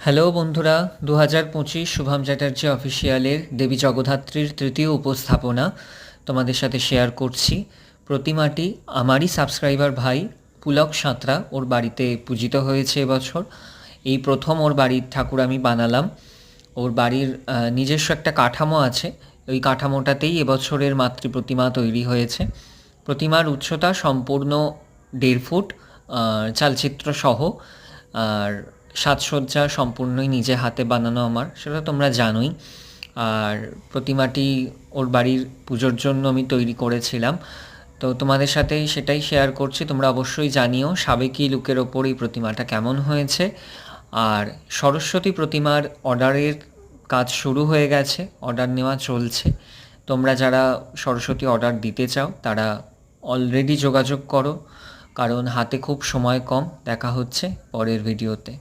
Hello বন্ধুরা দু হাজার পঁচিশ শুভম চ্যাটার্জি অফিসিয়ালের দেবী জগদ্ধাত্রীর তৃতীয় উপস্থাপনা তোমাদের সাথে শেয়ার করছি। প্রতিমাটি আমারই সাবস্ক্রাইবার ভাই পুলক সাঁতরা ওর বাড়িতে পূজিত হয়েছে এবছর। এই প্রথম ওর বাড়ির ঠাকুর আমি বানালাম। ওর বাড়ির নিজস্ব একটা কাঠামো আছে। ওই কাঠামোটাতেই এবছরের মাতৃ প্রতিমা তৈরি হয়েছে। প্রতিমার উচ্চতা সম্পূর্ণ দেড় ফুট চালচিত্র সহ। আর সাজসজ্জা সম্পূর্ণই নিজে হাতে বানানো আমার, সেটা তোমরা জানোই। আর প্রতিমাটি ওর বাড়ির পুজোর জন্য আমি তৈরি করেছিলাম। তো তোমাদের সাথে সেটাই শেয়ার করছি, তোমরা অবশ্যই জানিও সাবেকি লুকের ওপর এই প্রতিমাটা কেমন হয়েছে। আর সরস্বতী প্রতিমার অর্ডারের কাজ শুরু হয়ে গেছে, অর্ডার নেওয়া চলছে। তোমরা যারা সরস্বতী অর্ডার দিতে চাও, তারা অলরেডি যোগাযোগ করো, কারণ হাতে খুব সময় কম। দেখা হচ্ছে পরের ভিডিওতে